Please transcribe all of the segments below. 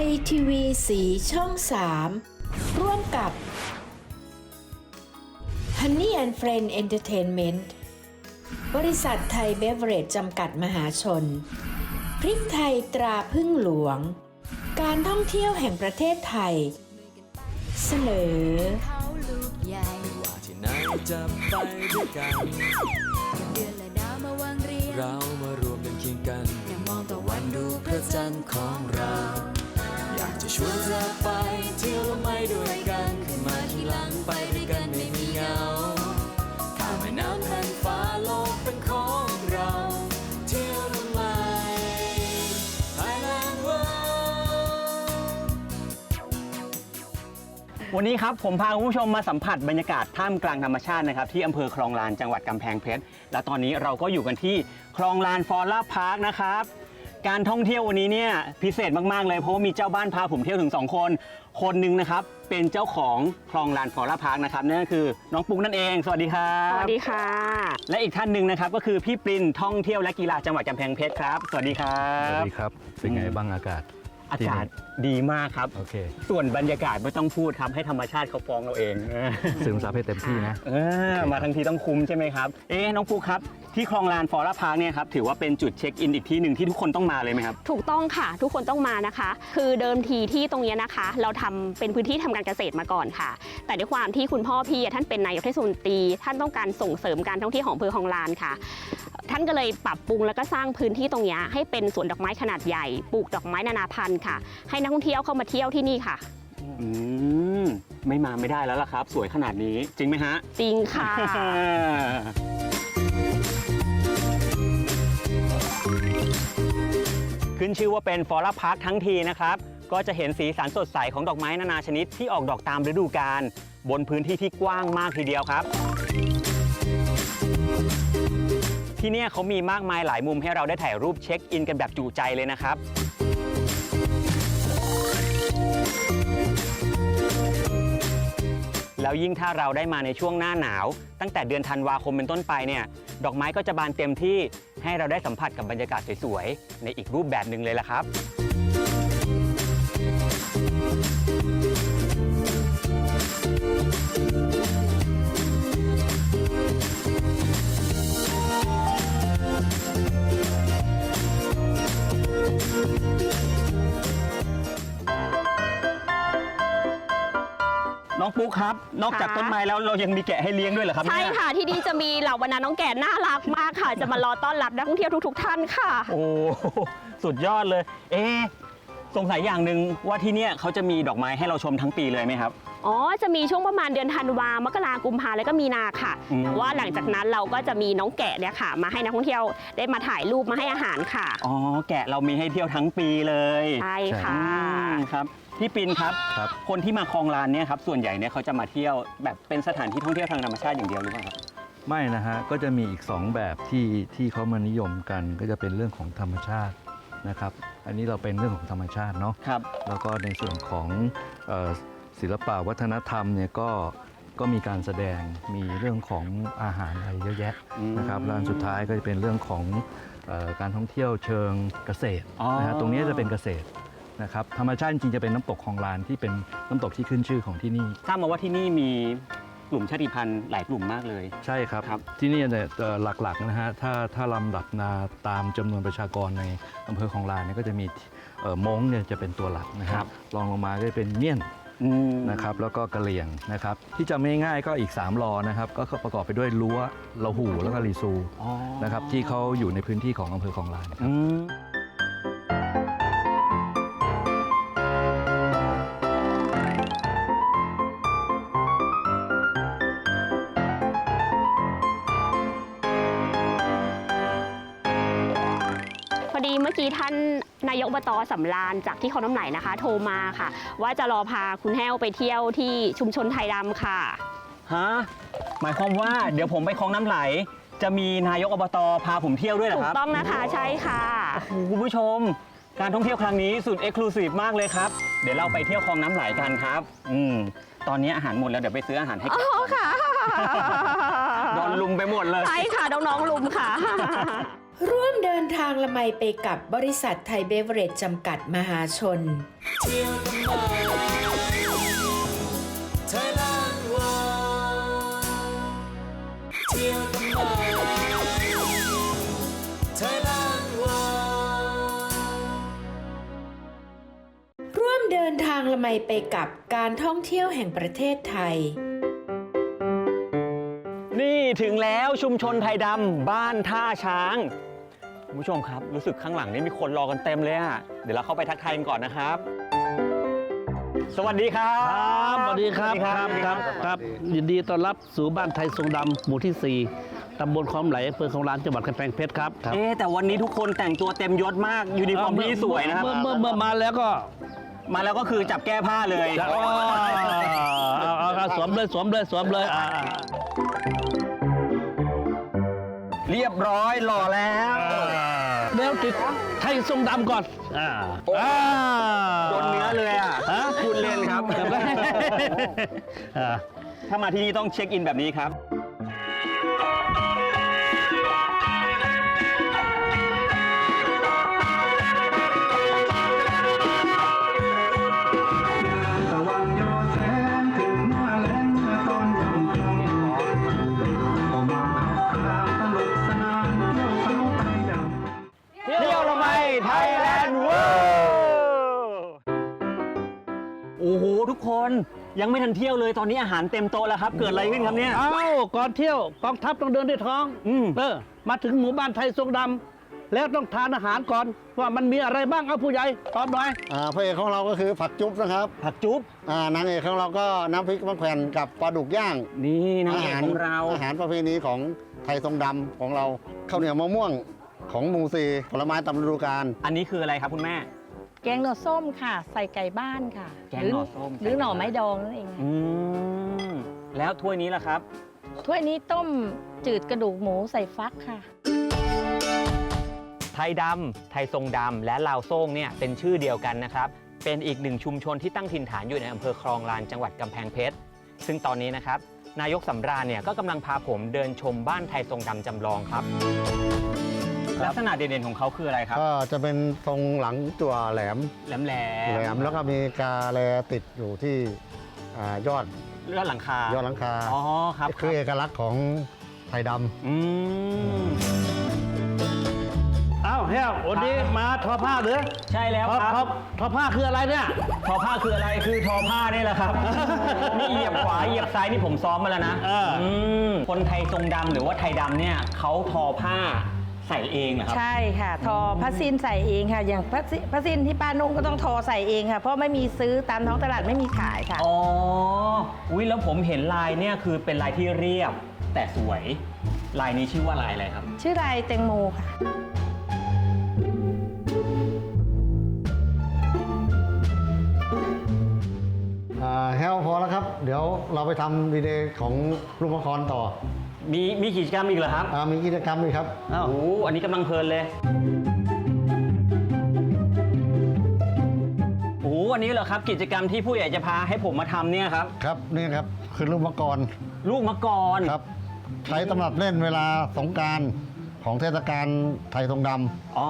ยทีวีสีช่อง 3 ร่วมกับ Honey and Friend Entertainment บริษัทไทยเบเวอเรจจำกัดมหาชน พริกไทยตราพึ่งหลวง การท่องเที่ยวแห่งประเทศไทย เสนอเขาลูกใหญ่ว่าที่ไหนจะไปด้วยกันเดือนและดาวมาวางเรียงเรามารวมกันเคียงกันอย่ามองตะวันดูพระจันทร์ของเราอยากจะ ชวนเธอไปเที่ยวละไม่ด้วยกันขึ้นมาที่หลังไปด้วยกันไม่มีเหงาข้ามแม่น้ำแผ่นฟ้าโลกเป็นของเรา เที่ยวละไม่ Thailand World วันนี้ครับผมพาคุณผู้ชมมาสัมผัสบรรยากาศท่ามกลางธรรมชาตินะครับที่อำเภอคลองลานจังหวัดกำแพงเพชรและตอนนี้เราก็อยู่กันที่คลองลานฟอร์ลาพาร์คนะครับ การท่องเที่ยววันนี้เนี่ยพิเศษมากๆเลยเพราะว่ามีเจ้าบ้านพาผมเที่ยวถึง 2 คน คนหนึ่งนะครับเป็นเจ้าของคลองลานฟอร์ลาพาร์คนะครับนั่นก็คือน้องปุ๊กนั่นเอง สวัสดีครับสวัสดีค่ะ และอีกท่านหนึ่งนะครับก็คือพี่ปรินท่องเที่ยวและกีฬาจังหวัดกำแพงเพชรครับ สวัสดีครัสวับสดีครับ เป็นไงบ้างอากาศ อากาศดีมากครับ โอเคส่วนบรรยากาศไม่ต้องพูดครับ ให้ธรรมชาติเขาฟ้องเราเอง ซึมซับให้เต็มที่นะ เออมาทั้งทีต้องคุ้มใช่ไหมครับ เอ๊ะน้องปุ๊กครับ ที่คลองลานฟอร์พาร์คเนี่ยครับถือว่าเป็นจุดเช็คอินอีกที่หนึ่งที่ทุกคนต้องมาเลยไหมครับ ถูกต้องค่ะ ทุกคนต้องมานะคะ คือเดิมทีที่ตรงเนี้ยนะคะ เราทำเป็นพื้นที่ทำการเกษตรมาก่อนค่ะ แต่ด้วยความที่คุณพ่อพี่อะท่านเป็นนายกเทศมนตรี ท่านต้องการส่งเสริมการท่องเที่ยวของอำเภอคลองลานค่ะ ท่านก็เลยปรับปรุงแล้วก็สร้างพื้นที่ตรงเนี้ยให้เป็นสวนดอกไม้ขนาดใหญ่ ปลูกดอกไม้นานาพันธุ์ค่ะ ให้นักท่องเที่ยวเข้ามาเที่ยวที่นี่ค่ะ อืมไม่มาไม่ได้แล้วล่ะครับ สวยขนาดนี้จริงไหมฮะ จริงค่ะ ขึ้นชื่อว่าเป็นฟอร์พาร์คทั้งทีนะครับ ก็จะเห็นสีสันสดใสของดอกไม้นานาชนิดที่ออกดอกตามฤดูกาลบนพื้นที่ที่กว้างมากทีเดียวครับ ที่เนี่ยเขามีมากมายหลายมุมให้เราได้ถ่ายรูปเช็คอินกันแบบจุใจเลยนะครับ แล้วยิ่งถ้าเราได้มาในช่วงหน้าหนาว ตั้งแต่เดือนธันวาคมเป็นต้นไปเนี่ยดอกไม้ก็จะบานเต็มที่ให้เราได้สัมผัสกับบรรยากาศสวยๆในอีกรูปแบบหนึ่งเลยละครับ น้องปุ๊กครับ นอกจากค่ะต้นไม้แล้วเรายังมีแกะให้เลี้ยงด้วยเหรอครับใช่เนี่ยค่ะที่นี่จะมีเหล่าบรรดาน้องแก่น่ารักมากค่ะ จะมารอต้อนรับนักท่องเที่ยวทุก ๆ ท่านค่ะ โอ้สุดยอดเลย เอ๊ะสงสัยอย่างหนึ่งว่าที่เนี่ยเขาจะมีดอกไม้ให้เราชมทั้งปีเลยไหมครับ อ๋อ จะมีช่วงประมาณเดือนธันวา มกรากุมภาแล้วก็มีนาค่ะอืม แต่ว่าหลังจากนั้นเราก็จะมีน้องแกะเนี่ยค่ะ มาให้นักท่องเที่ยวได้มาถ่ายรูปมาให้อาหารค่ะ อ๋อ แกะเรามีให้เที่ยวทั้งปีเลยใช่ค่ะ อืมครับ พี่ปินครับครับคนที่มาคลองลานเนี่ยครับส่วนใหญ่เนี่ยเขาจะมาเที่ยวแบบเป็นสถานที่ท่องเที่ยวทางธรรมชาติอย่างเดียวหรือเปล่าครับ ไม่นะฮะ ก็จะมีอีก 2 แบบที่ที่เขามานิยมกัน ก็จะเป็นเรื่องของธรรมชาตินะครับ อันนี้เราเป็นเรื่องของธรรมชาติเนาะ ครับ แล้วก็ในส่วนของเอ่อศิลปะวัฒนธรรมเนี่ยก็ก็มีการแสดงมีเรื่องของอาหารอะไรเยอะแยะนะครับอืมแล้วอันสุดท้ายก็จะเป็นเรื่องของเออการท่องเที่ยวเชิงเกษตรอ๋อนะฮะตรงนี้จะเป็นเกษตร นะครับธรรมชาติจริงๆจะเป็นน้ำตกคลองลานที่เป็นน้ำตกที่ขึ้นชื่อของที่นี่ ทราบมาว่าที่นี่มีกลุ่มชาติพันธุ์หลายกลุ่มมากเลย ใช่ครับ ครับ ที่นี่เนี่ยเอ่อหลักๆนะฮะถ้าถ้าลำดับนาตามจำนวนประชากรในอำเภอของลานเนี่ยก็จะมีเอ่อม้งเนี่ยจะเป็นตัวหลักนะคครัรับบ รองลงมาก็จะเป็นเมี่ยน อืม นะครับแล้วก็กะเหรี่ยงนะครับที่จำง่ายๆก็อีก 3 รอนะครับก็ประกอบไปด้วยรั้วละหูแล้วก็รีซูอ๋อ นะครับที่เขาอยู่ในพื้นที่ของอำเภอของลานครับ อืมายกอบตสำราญจากที่เขาน้ำไหลนะคะ โทรมาค่ะ ว่าจะรอพาคุณแห้วไปเที่ยวที่ชุมชนไทยดำค่ะ ฮะหมายความว่าเดี๋ยวผมไปคลองน้ำไหล จะมีนายกอบตพาผมเที่ยวด้วยเหรอถูคกรับต้องนะคะใช่ค่ะ โอ้โหคุณผู้ชม การท่องเที่ยวครั้งนี้สุดเอกลูซีฟมากเลยครับ เดี๋ยวเราไปเที่ยวคลองน้ำไหลกันครับ อืมตอนนี้อาหารหมดแล้วเดี๋ยวไปซื้ออาหารให้แกะอ๋อค่ะ โดนลุมไปหมดเลย ใช่ค่ะน้องๆลุมค่ะ ร่วมเดินทางละไมไปกับบริษัทไทยเบเวอเรจจำกัดมหาชน เที่ยวกันมไทยแลนด์วอเที่ยวกันมไทยแลนด์วอร่วมเดินทางละไมไปกับการท่องเที่ยวแห่งประเทศไทย ถึงแล้วชุมชนไทยดำบ้านท่าช้างคุณผู้ชมครับ รู้สึกข้างหลังนี่มีคนรอกันเต็มเลยอะเดี๋ยวเราเข้าไปทักทายกันก่อนนะครับ สวัสดีครับครับสวัสดีครับสวัสครับดีครับครับยินดีต้อนรับสู่บ้านไทยทรงดำหมู่ที่ 4 ตำบลคลองไหลอำเภอคลองลานจังหวัดกำแพงเพชรครับครับเอ๊ะแต่วันนี้ทุกคนแต่งตัวเต็มยศมากยูนิฟอร์มที่สวยนะครับ เมื่อเมื่อเมื่อมาแล้วก็มาแล้วก็คือจับแก้ผ้าเลยจะอ๋อเอาเอาเอาสวมเลยสวมเลยสวมเลยอ่า เรียบร้อยหล่อแล้วเดี๋ยวติดไทยทรงดำก่อนอ่าอ่าโดนเนื้อเลยอะฮะคุณเล่นครับอ่าถ้ามาที่นี่ต้องเช็คอินแบบนี้ครับ ยังไม่ทันเที่ยวเลยตอนนี้อาหารเต็มโต๊ะแล้วครับ เกิดอะไรขึ้นครับเนี่ย เอ้าก่อนเที่ยวกองทัพต้องเดินด้วยท้องอืม เออมาถึงหมู่บ้านไทยทรงดำแล้วต้องทานอาหารก่อน ว่ามันมีอะไรบ้างเอาผู้ใหญ่ตอบหน่อยอ่าพระเอกของเราก็คือผักจุ๊บนะครับผักจุ๊บอ่านางเอกของเราก็น้ำพริกมะแขวนกับปลาดุกย่างนี่นางเอกของเราอาหารประเพณีของไทยทรงดำของเราข้าวเหนียวมะม่วงของหมูซีผลไม้ตามฤดูกาลอันนี้คืออะไรครับคุณแม่ แกงหน่อส้มค่ะ ใส่ไก่บ้านค่ะแกงหน่อส้มหรือใส่ไก่หน่อไม้ดองนั่นเองอืมแล้วถ้วยนี้ล่ะครับ ถ้วยนี้ต้มจืดกระดูกหมูใส่ฟักค่ะ ไทยดำไทยทรงดำและลาวโซ่งเนี่ยเป็นชื่อเดียวกันนะครับ เป็นอีกหนึ่งชุมชนที่ตั้งถิ่นฐานอยู่ในอำเภอคลองลานจังหวัดกำแพงเพชร ซึ่งตอนนี้นะครับ นายกสำราญเนี่ยก็กำลังพาผมเดินชมบ้านไทยทรงดำจำลองครับ ลักษณะเด่นๆของเขาคืออะไรครับ ก็จะเป็นทรงหลังจั่วแหลมแหลมแหลแหลมแล้วก็มีกาแลติดอยู่ที่อ่ายอดยอดหลังคายอดหลังคาอ๋อครับคือเอกลักษณ์ของไทยดำอืมเอ้าเฮ้ยวันนี้มาทอผ้าหรือใช่แล้วทอคทอรับ ทอผ้าคืออะไรเนี่ยทอผ้าคืออะไรคือทอผ้านี่แหละครับ นี่เหยียบขวาเหยียบซ้ายนี่ผมซ้อมมาแล้วนะเอออืมคนไทยทรงดำหรือว่าไทยดำเนี่ยเขาทอผ้า ใส่เองเหรอครับ ใช่ค่ะ ทอผ้าสิ้นใส่เองค่ะ อย่างผ้าสิ้นผ้าสิ้นที่ป้านุ่งก็ต้องทอใส่เองค่ะ เพราะไม่มีซื้อตามท้องตลาดไม่มีขายค่ะ อ๋อ อุ้ยแล้วผมเห็นลายเนี่ยคือเป็นลายที่เรียบแต่สวย ลายนี้ชื่อว่าลายอะไรครับ ชื่อลายแตงโมค่ะ อ่าแฮวพอแล้วครับ เดี๋ยวเราไปทำดีเดย์ของลูกมะครต่อ มีมีกิจกรรมอีกเหรอครับอามีกิจกรรมอีกครับโอ้โหอันนี้กำลังเพลินเลยโอ้โหอันนี้เหรอครับ กิจกรรมที่ผู้ใหญ่จะพาให้ผมมาทำเนี่ยครับ ครับนี่ครับคือลูกมะกรลูกมะกรครับ ใช้สำหรับเล่นเวลาสงกรารของเทศกาลไทยทรงดำอ๋อ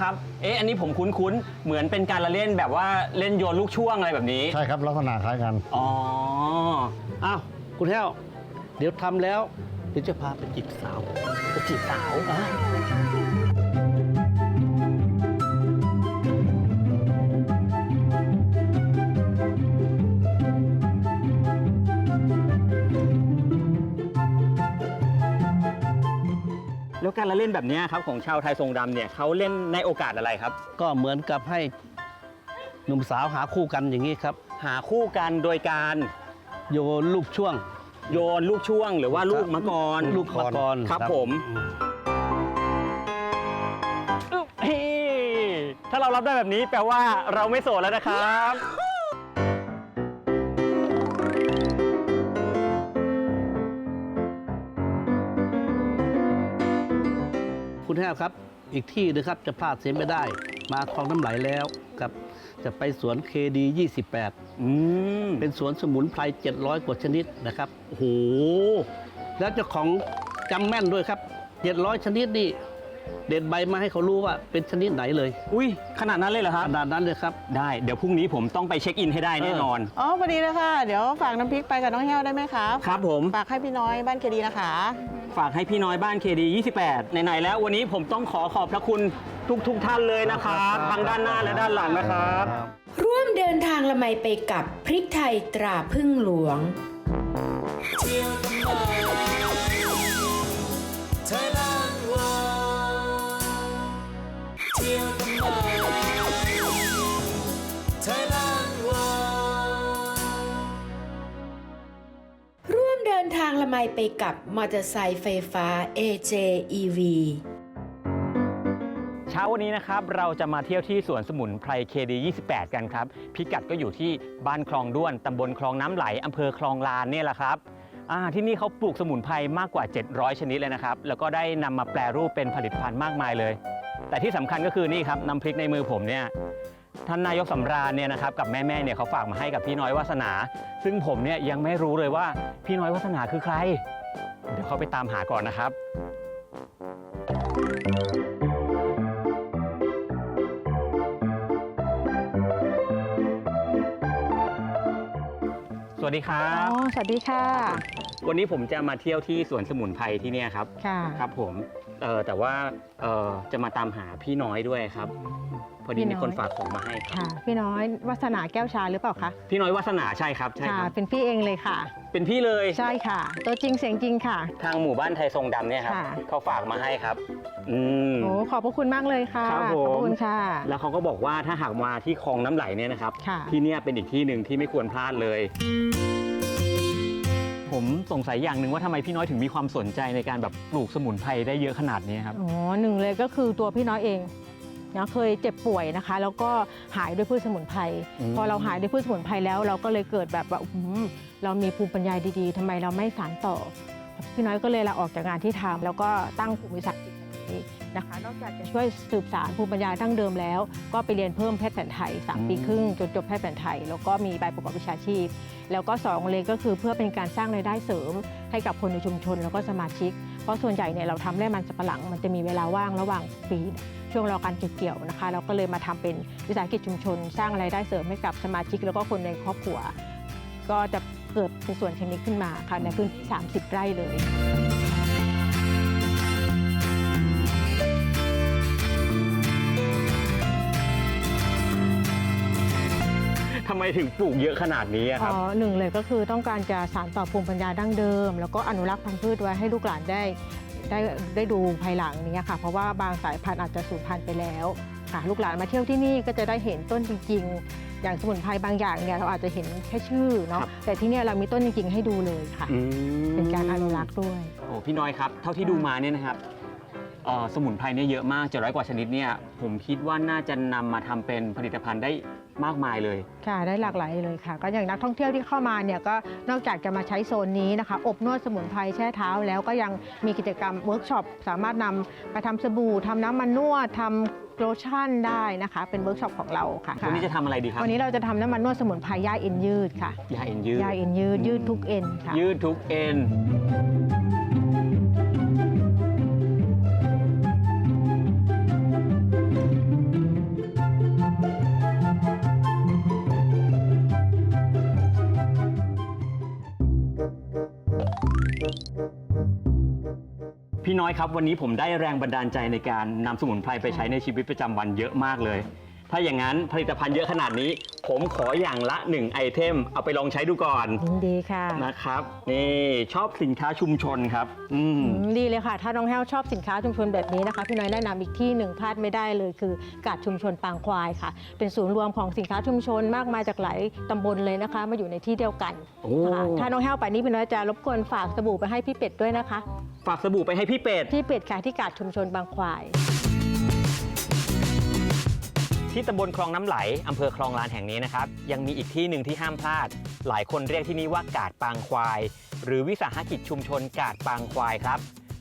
ครับ เอ๊ะอันนี้ผมคุ้นๆ เหมือนเป็นการละเล่นแบบว่าเล่นโยนลูกช่วงอะไรแบบนี้ใช่ครับลักษณะคล้ายกัน อ๋อ อ้าว คุณแห้วเดี๋ยวทำแล้ว เดี๋ยวจะพาไปจีบสาวไปจีบสาวอะแล้วการละเล่นแบบเนี้ยครับของชาวไทยทรงดำเนี่ยเขาเล่นในโอกาสอะไรครับ ก็เหมือนกับให้หนุ่มสาวหาคู่กันอย่างนี้ครับ หาคู่กันโดยการโยนลูกช่วง โยนลูกช่วงหรือว่าลูกมะกรลูกมะกรครับครับผมอึ๊บเฮ้ถ้าเรารับได้แบบนี้แปลว่าเราไม่โสดแล้วนะครับ คุณแห้วครับ อีกที่นะครับจะพลาดเสียไม่ได้ มาคลองน้ำไหลแล้วครับ จะไปสวนเคดี 28 อืมเป็นสวนสมุนไพร700 กว่าชนิดนะครับ โอ้โห แล้วเจ้าของจำแม่นด้วยครับ 700 ชนิดนี่ เด็ดใบมาให้เขารู้ว่าเป็นชนิดไหนเลย อุ้ยขนาดนั้นเลยเหรอคขรับนาดนั้นเลยครับ ได้ เดี๋ยวพรุ่งนี้ผมต้องไปเช็คอินให้ได้แน่นอน อ๋อพอดีเลยค่ะ เดี๋ยวฝากน้ำพริกไปกับน้องแห้วได้ไหมครับครับผม ฝากให้พี่น้อยบ้านเคดีนะคะ ฝากให้พี่น้อยบ้านเคดี28ไหนๆแล้ววันนี้ผมต้องขอขอบพระคุณทุกทุกๆท่านเลยนะครับทั้งด้านหน้าและด้านหลังนะครับ ร่วมเดินทางละไมไปกับพริกไทยตราพึ่งหลวง ร่วมเดินทางละไมไปกับมอเตอร์ไซค์ไฟฟ้า AJEV เช้าวันนี้นะครับเราจะมาเที่ยวที่สวนสมุนไพรเคดี28 กันครับ พิกัดก็อยู่ที่บ้านคลองด้วนตำบลคลองน้ำไหลอำเภอคลองลานเนี่ยแหละครับที่นี่เขาปลูกสมุนไพรมากกว่า 700 ชนิดเลยนะครับ แล้วก็ได้นำมาแปรรูปเป็นผลิตภัณฑ์มากมายเลย แต่ที่สำคัญก็คือนี่ครับน้ำพริกในมือผมเนี่ยท่านนายกสำราญเนี่ยนะครับกับแม่ๆเนี่ยเขาฝากมาให้กับพี่น้อยวาสนา ซึ่งผมเนี่ยยังไม่รู้เลยว่าพี่น้อยวาสนาคือใคร เดี๋ยวเขาไปตามหาก่อนนะครับ สวัสดีครัอ๋อ บ สวัสดีค่ะ วันนี้ผมจะมาเที่ยวที่สวนสมุนไพรที่เนี่ยครับ ค่ะ ครับผมเออแต่ว่าเออจะมาตามหาพี่น้อยด้วยครับพ อดีพี่น้มีอย คนฝากของมาให้ครับค่ะ พี่น้อยวัฒนาแก้วชาหรือเปล่าคะพี่น้อยวาสนาใช่ครับใช่ค่ะครับ เป็นพี่เองเลยค่ะ เป็นพี่เลยใช่ค่ะ ตัวจริงเสียงจริงค่ะ ทางหมู่บ้านไทยทรงดำเนี่ยครับค่ะ เขาฝากมาให้ครับ อืม โอ้ขอบพระคุณมากเลยค่ะ ครับผม ขอบพระคุณค่ะ แล้วเขาก็บอกว่าถ้าหากมาที่คลองน้ำไหลเนี่ยนะครับ ค่ะ ที่เนี่ยเป็นอีกที่หนึ่งที่ไม่ควรพลาดเลย ผมสงสัยอย่างหนึ่งว่าทำไมพี่น้อยถึงมีความสนใจในการแบบปลูกสมุนไพรได้เยอะขนาดนี้ครับ อ๋อหนึ่งเลยก็คือตัวพี่น้อยเอง นะเคยเจ็บป่วยนะคะ แล้วก็หายด้วยพืชสมุนไพรอืมพอเราหายด้วยพืชสมุนไพรแล้วเราก็เลยเกิดแบบว่าอื้อหือเรามีภูมิปัญญาดีๆทำไมเราไม่สานต่อ พี่น้อยก็เลยลาออกจากงานที่ทำแล้วก็ตั้งกลุ่มวิสาหกิจแห่งนี้นะคะนอกจากจะช่วยสืบสารภูมิปัญญาดั้งเดิมแล้ว ก็ไปเรียนเพิ่มแพทย์แผนไทยสามปีครึ่งจนจบแพทย์แผนไทย แล้วก็มีใบประกอบวิชาชีพ แล้วก็สองเลยก็คือเพื่อเป็นการสร้างรายได้เสริม ให้กับคนในชุมชนแล้วก็สมาชิก เพราะส่วนใหญ่เนี่ยเราทำไร่มันสับปะหลัง มันจะมีเวลาว่างระหว่างปี ช่วงรอการเก็บเกี่ยวนะคะ เราก็เลยมาทำเป็นวิสาหกิจชุมชน สร้างรายได้เสริมให้กับสมาชิก แล้วก็คนในครอบครัว ก็จะเกิดเป็นส่วนชนิดขึ้นมาค่ะในพื้นที่ 30 ไร่เลยทำไมถึงปลูกเยอะขนาดนี้อะครับ อ๋อหนึ่งเลยก็คือต้องการจะสานต่อภูมิปัญญาดั้งเดิม แล้วก็อนุรักษ์พันธุ์พืชไว้ให้ลูกหลานได้ ได้ได้ดูภายหลังนี้ค่ะ เพราะว่าบางสายพันธุ์อาจจะสูญพันธุ์ไปแล้วค่ะลูกหลานมาเที่ยวที่นี่ก็จะได้เห็นต้นจริง ๆ อย่างสมุนไพรบางอย่างเนี่ยเราอาจจะเห็นแค่ชื่อเนาะครับแต่ที่เนี่ยเรามีต้นจริง ๆ ให้ดูเลยค่ะ อืมเป็นการอนุรักษ์ด้วย โอ้พี่น้อยครับ เท่าที่ดูมาเนี่ยนะครับเอ่อสมุนไพรเนี่ยเยอะมากเจ็ดร้อยกว่าชนิดเนี่ยผมคิดว่าน่าจะนำมาทำเป็นผลิตภัณฑ์ได้ มากมายเลย ค่ะได้หลากหลายเลยค่ะ ก็อย่างนักท่องเที่ยวที่เข้ามาเนี่ยก็นอกจากจะมาใช้โซนนี้นะคะ อบนวดสมุนไพรแช่เท้าแล้วก็ยังมีกิจกรรมเวิร์กช็อปสามารถนำไปทำสบู่ทำน้ำมันนวดทำโลชั่นได้นะคะ เป็นเวิร์กช็อปของเราค่ะวันนี้จะทำอะไรดีครับวันนี้เราจะทำน้ำมันนวดสมุนไพรย่าเอ็นยืดค่ะยาเอ็นยืด ย่าเอ็นยืดยืดทุกเอ็นค่ะ ยืดทุกเอ็น อยครับ วันนี้ผมได้แรงบันดาลใจในการนำสมุนไพรไปใช้ในชีวิตประจำวันเยอะมากเลย ถ้าอย่างนั้นผลิตภัณฑ์เยอะขนาดนี้ ผมขออย่างละ 1 ไอเทม เอาไปลองใช้ดูก่อนยินดีค่ะนะครับ นี่ชอบสินค้าชุมชนครับ อืม อืมดีเลยค่ะ ถ้าน้องแห้วชอบสินค้าชุมชนแบบนี้นะคะ พี่น้อยแนะนำอีกที่หนึ่งพลาดไม่ได้เลยคือกาดชุมชนปางควายค่ะ เป็นศูนย์รวมของสินค้าชุมชนมากมายจากหลายตำบลเลยนะคะ มาอยู่ในที่เดียวกันโอ้ค่ะถ้าน้องแห้วไปนี้พี่น้อยจะรบกวนฝากสบู่ไปให้พี่เป็ดด้วยนะคะ ฝากสบู่ไปให้พี่เป็ด พี่เป็ดค่ะที่กาดชุมชนบางควาย ที่ตำบลคลองน้ำไหลอำเภอคลองลานแห่งนี้นะครับ ยังมีอีกที่หนึ่งที่ห้ามพลาด หลายคนเรียกที่นี่ว่ากาดปางควาย หรือวิสาหกิจชุมชนกาดปางควายครับ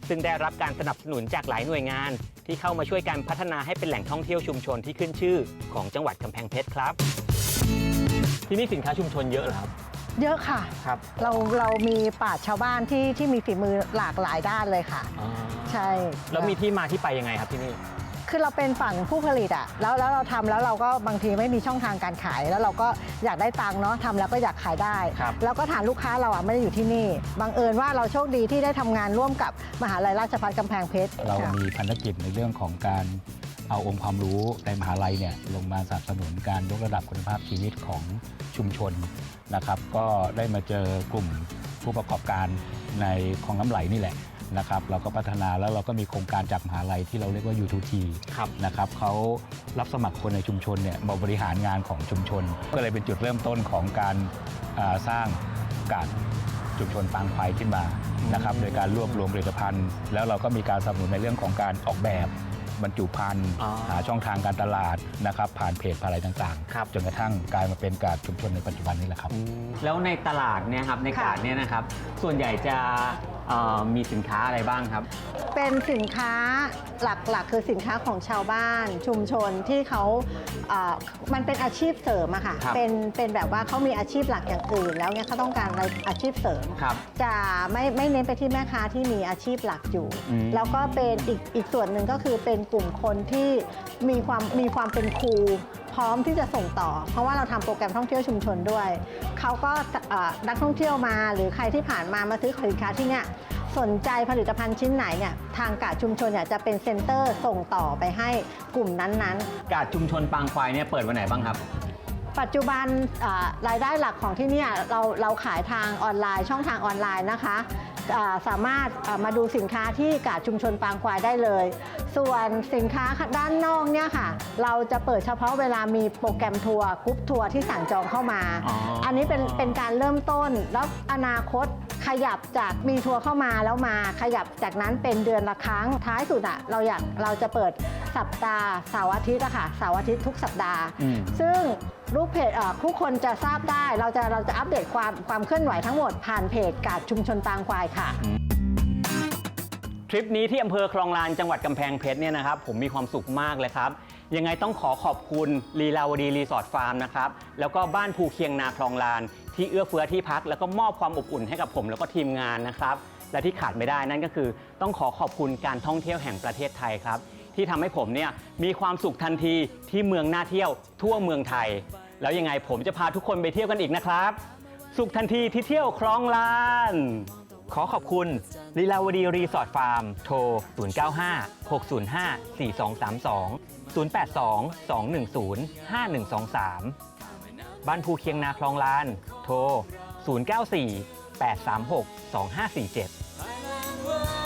ซึ่งได้รับการสนับสนุนจากหลายหน่วยงาน ที่เข้ามาช่วยกันพัฒนาให้เป็นแหล่งท่องเที่ยวชุมชนที่ขึ้นชื่อ ของจังหวัดกำแพงเพชรครับ ที่นี่สินค้าชุมชนเยอะเหรอครับ เยอะค่ะ ครับเราเรามีปราชญ์ชาวบ้านที่ที่มีฝีมือหลากหลายด้านเลยค่ะ ใช่แล้วมีที่มาที่ไปยังไงครับที่นี่ คือเราเป็นฝั่งผู้ผลิตอะแล้วแล้วเราทำแล้วเราก็บางทีไม่มีช่องทางการขาย แล้วเราก็อยากได้ตังค์เนาะทำแล้วก็อยากขายได้ ครับแล้วก็ฐานลูกค้าเราอะไม่ได้อยู่ที่นี่บังเอิญว่าเราโชคดีที่ได้ทำงานร่วมกับมหาลัยราชภัฏกำแพงเพชรเราค่ะมีพันธกิจในเรื่องของการเอาองค์ความรู้ในมหาลัยเนี่ยลงมาสนับสนุนการยกระดับคุณภาพชีวิตของชุมชนนะครับ ก็ได้มาเจอกลุ่มผู้ประกอบการในคลองน้ำไหลนี่แหละ นะครับเราก็พัฒนาแล้วเราก็มีโครงการจากมหาลัยที่เราเรียกว่า U2T ครับนะครับเขารับสมัครคนในชุมชนเนี่ยมาบริหารงานของชุมชน ก็เลยเป็นจุดเริ่มต้นของการอ่าสร้างการชุมชนปางควายขึ้นมานะครับโดยการรวบรวมผลิตภัณฑ์ แล้วเราก็มีการสนับสนุนในเรื่องของการออกแบบบรรจุภัณฑ์อ๋อหาช่องทางการตลาดนะครับผ่านเพจผ่านอะไรต่างครับๆจนกระทั่งกลายมาเป็นการชุมชนในปัจจุบันนี้แหละครับ แล้วในตลาดเนี่ยครับในค่ะกาดเนี่ยนะครับส่วนใหญ่จะเอ่อมีสินค้าอะไรบ้างครับ เป็นสินค้าหลักๆ คือสินค้าของชาวบ้านชุมชนที่เขาเอ่อมันเป็นอาชีพเสริมอะค่ะ ครับ เป็นเป็นแบบว่าเขามีอาชีพหลักอย่างอื่น แล้วเนี่ยเขาต้องการอะไรอาชีพเสริม ครับ จะไม่ไม่เน้นไปที่แม่ค้าที่มีอาชีพหลักอยู่ อืมแล้วก็เป็นอีกอีกส่วนหนึ่งก็คือเป็นกลุ่มคนที่มีความมีความเป็นครู พร้อมที่จะส่งต่อ เพราะว่าเราทำโปรแกรมท่องเที่ยวชุมชนด้วยเขาก็เอ่อนักท่องเที่ยวมา หรือใครที่ผ่านมามาซื้อสินค้าที่เนี่ยสนใจผลิตภัณฑ์ชิ้นไหนเนี่ยทางกาดชุมชนเนี่ยจะเป็นเซ็นเตอร์ส่งต่อไปให้กลุ่มนั้นๆ กาดชุมชนปางควายเนี่ยเปิดวันไหนบ้างครับปัจจุบันอ่ารายได้หลักของที่เนี่ยเราเราขายทางออนไลน์ช่องทางออนไลน์นะคะอ่า สามารถอ่ามาดูสินค้าที่กาดชุมชนปางควายได้เลย ส่วนสินค้าด้านนอกเนี่ยค่ะ เราจะเปิดเฉพาะเวลามีโปรแกรมทัวร์กรุ๊ปทัวร์ที่สั่งจองเข้ามาอ๋ออัอันนี้เป็นเป็นการเริ่มต้นแล้วอนาคตขยับจากมีทัวร์เข้ามาแล้วมาขยับจากนั้นเป็นเดือนละครั้งท้ายสุดอะเราอยากเราจะเปิด สัปดาห์เสาร์อาทิตย์อะค่ะเสาร์อาทิตย์ทุกสัปดาห์ อืม ซึ่งลูกเพจเอ่อผู้คนจะทราบได้ เราจะเราจะอัปเดตความความเคลื่อนไหวทั้งหมดผ่านเพจกาดชุมชนปางควายค่ะ ทริปนี้ที่อำเภอคลองลานจังหวัดกำแพงเพชรเนี่ยนะครับผมมีความสุขมากเลยครับ ยังไงต้องขอขอบคุณลีลาวดีรีสอร์ทฟาร์มนะครับแล้วก็บ้านภูเคียงนาคลองลาน ที่เอื้อเฟื้อที่พัก แล้วก็มอบความอบอุ่นให้กับผมแล้วก็ทีมงานนะครับ และที่ขาดไม่ได้นั่นก็คือ ต้องขอขอบคุณการท่องเที่ยวแห่งประเทศไทยครับ ที่ทำให้ผมเนี่ยมีความสุขทันทีที่เมืองน่าเที่ยวทั่วเมืองไทย แล้วยังไงผมจะพาทุกคนไปเที่ยวกันอีกนะครับ สุขทันทีที่เที่ยวคลองลาน ขอขอบคุณลีลาวดีรีสอร์ทฟาร์ม โทร 095 605 4232 082 210 5123 บ้านภูเคียงนาคลองลาน โทร 094 836 2547